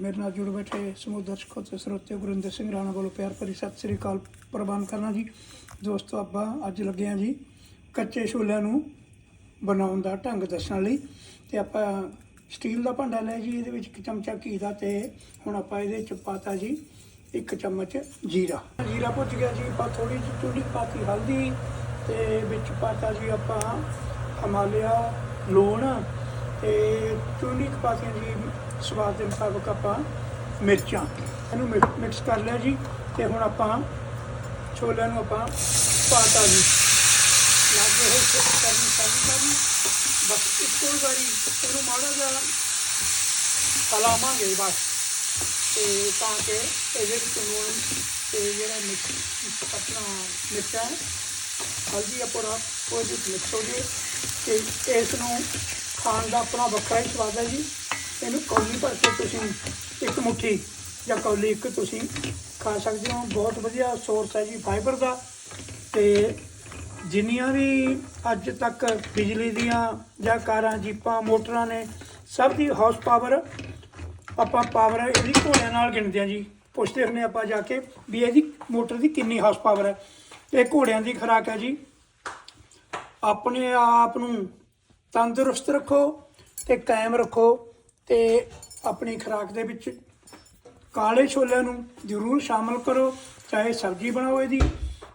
ਮੇਰੇ ਨਾਲ ਜੁੜ ਬੈਠੇ ਸਮੂਹ ਦਰਸ਼ਕੋ ਤੇ ਸਰੋਤੇ ਗੁਰਿੰਦਰ ਸਿੰਘ ਰਾਣਾ ਵੱਲੋਂ ਪਿਆਰ ਭਰੀ ਸਤਿ ਸ੍ਰੀ ਅਕਾਲ ਪ੍ਰਵਾਨ ਕਰਨਾ ਜੀ। ਦੋਸਤੋ, ਆਪਾਂ ਅੱਜ ਲੱਗੇ ਹਾਂ ਜੀ ਕੱਚੇ ਛੋਲਿਆਂ ਨੂੰ ਬਣਾਉਣ ਦਾ ਢੰਗ ਦੱਸਣ ਲਈ ਤੇ ਆਪਾਂ ਸਟੀਲ ਦਾ ਭਾਂਡਾ ਲਿਆ ਜੀ, ਇਹਦੇ ਵਿੱਚ ਇੱਕ ਚਮਚਾ ਘੀ ਦਾ ਤੇ ਹੁਣ ਆਪਾਂ ਇਹਦੇ ਚ ਪਾਤਾ ਜੀ ਇੱਕ ਚਮਚ ਜੀਰਾ। ਜੀਰਾ ਭੁੱਜ ਗਿਆ ਜੀ, ਆਪਾਂ ਥੋੜੀ ਜਿਹੀ ਚੂੜੀ ਪਾਤੀ ਹਲਦੀ ਤੇ ਵਿੱਚ ਪਾਤਾ ਜੀ ਆਪਾਂ ਹਿਮਾਲਿਆ, ਲੂਣ ਤੇ ਯੂਨੀਕ ਪਾ ਕੇ ਜੀ ਸਵਾਦ ਦੇ ਮੁਤਾਬਕ ਆਪਾਂ ਮਿਰਚਾਂ ਇਹਨੂੰ ਮਿਕ- ਮਿਕਸ ਕਰ ਲਿਆ ਜੀ ਤੇ ਹੁਣ ਆਪਾਂ ਛੋਲਿਆਂ ਨੂੰ ਆਪਾਂ ਪਾਤਾ ਜੀ। ਲੱਗੇ ਹੋਏ ਚੈੱਕ ਕਰਨੀ ਚਾਹੀਦੀ ਕਰਨੀ ਬਸ ਇੱਕੋ ਹੀ ਵਾਰੀ ਇਹਨੂੰ ਮਾੜਾ ਜਿਹਾ ਹਲਾਵਾਂਗੇ ਬਸ। ਤੇ ਤਾਂ ਕਿ ਇਹਦੇ ਵਿੱਚ ਲੂਣ ਤੇ ਜਿਹੜਾ ਮਿਕਸ ਆਪਣਾ ਮਿਰਚਾਂ ਹੈ, ਹਲਦੀ ਆਪਣਾ ਉਹ ਵਿੱਚ ਮਿਕਸ ਹੋ ਜੇ ਤੇ ਇਸ ਨੂੰ ਖਾਣ ਦਾ ਆਪਣਾ ਵੱਖਰਾ ਹੀ ਸਵਾਦ ਹੈ ਜੀ। ਇਹਨੂੰ ਕੌਲੀ ਭਰ ਕੇ ਤੁਸੀਂ ਇੱਕ ਮੁਠੀ ਜਾਂ ਕੌਲੀ ਇੱਕ ਤੁਸੀਂ ਖਾ ਸਕਦੇ ਹੋ। ਬਹੁਤ ਵਧੀਆ ਸੋਰਸ ਹੈ ਜੀ ਫਾਈਬਰ ਦਾ। ਤੇ ਜਿੰਨੀਆਂ ਵੀ ਅੱਜ ਤੱਕ ਬਿਜਲੀ ਦੀਆਂ ਜਾਂ ਕਾਰਾਂ, ਜੀਪਾਂ, ਮੋਟਰਾਂ ਨੇ ਸਭ ਦੀ ਹਾਰਸ ਪਾਵਰ ਆਪਾਂ ਪਾਵਰ ਇਹਦੀ ਘੋੜਿਆਂ ਨਾਲ ਗਿਣਦੇ ਆ ਜੀ। ਪੁੱਛਦੇ ਹੁੰਦੇ ਆਪਾਂ ਜਾ ਕੇ ਵੀ ਇਹਦੀ ਮੋਟਰ ਦੀ ਕਿੰਨੀ ਹਾਊਸ ਪਾਵਰ ਹੈ। ਇਹ ਘੋੜਿਆਂ ਦੀ ਖੁਰਾਕ ਹੈ ਜੀ। ਆਪਣੇ ਆਪ ਨੂੰ ਤੰਦਰੁਸਤ ਰੱਖੋ ਤੇ ਕਾਇਮ ਰੱਖੋ ਤੇ ਆਪਣੀ ਖੁਰਾਕ ਦੇ ਵਿੱਚ ਕਾਲੇ ਛੋਲਿਆਂ ਨੂੰ ਜ਼ਰੂਰ ਸ਼ਾਮਲ ਕਰੋ, ਚਾਹੇ ਸਬਜ਼ੀ ਬਣਾਓ ਇਹਦੀ,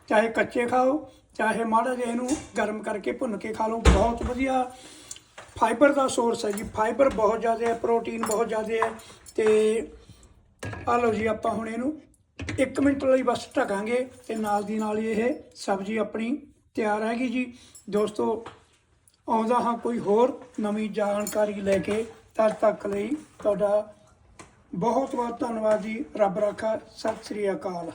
ਚਾਹੇ ਕੱਚੇ ਖਾਓ, ਚਾਹੇ ਮਾੜਾ ਜਿਹਾ ਇਹਨੂੰ ਗਰਮ ਕਰਕੇ ਭੁੰਨ ਕੇ ਖਾ ਲਓ। ਬਹੁਤ ਵਧੀਆ ਫਾਈਬਰ ਦਾ ਸੋਰਸ ਹੈ ਜੀ। ਫਾਈਬਰ ਬਹੁਤ ਜ਼ਿਆਦਾ ਹੈ, ਪ੍ਰੋਟੀਨ ਬਹੁਤ ਜ਼ਿਆਦਾ ਹੈ ਤੇ ਆ ਲਓ ਜੀ, ਆਪਾਂ ਹੁਣ ਇਹਨੂੰ 1 ਮਿੰਟ ਲਈ ਬਸ ਢਕਾਂਗੇ ਤੇ ਨਾਲ ਦੀ ਨਾਲ ਇਹ ਸਬਜ਼ੀ ਆਪਣੀ ਤਿਆਰ ਹੈਗੀ ਜੀ। ਦੋਸਤੋ ਆਉਂਦਾ ਹਾਂ ਕੋਈ ਹੋਰ ਨਵੀਂ ਜਾਣਕਾਰੀ ਲੈ ਕੇ। ਤਦ ਤੱਕ ਲਈ ਤੁਹਾਡਾ ਬਹੁਤ ਬਹੁਤ ਧੰਨਵਾਦ ਜੀ। ਰੱਬ ਰਾਖਾ। ਸਤਿ ਸ੍ਰੀ ਅਕਾਲ।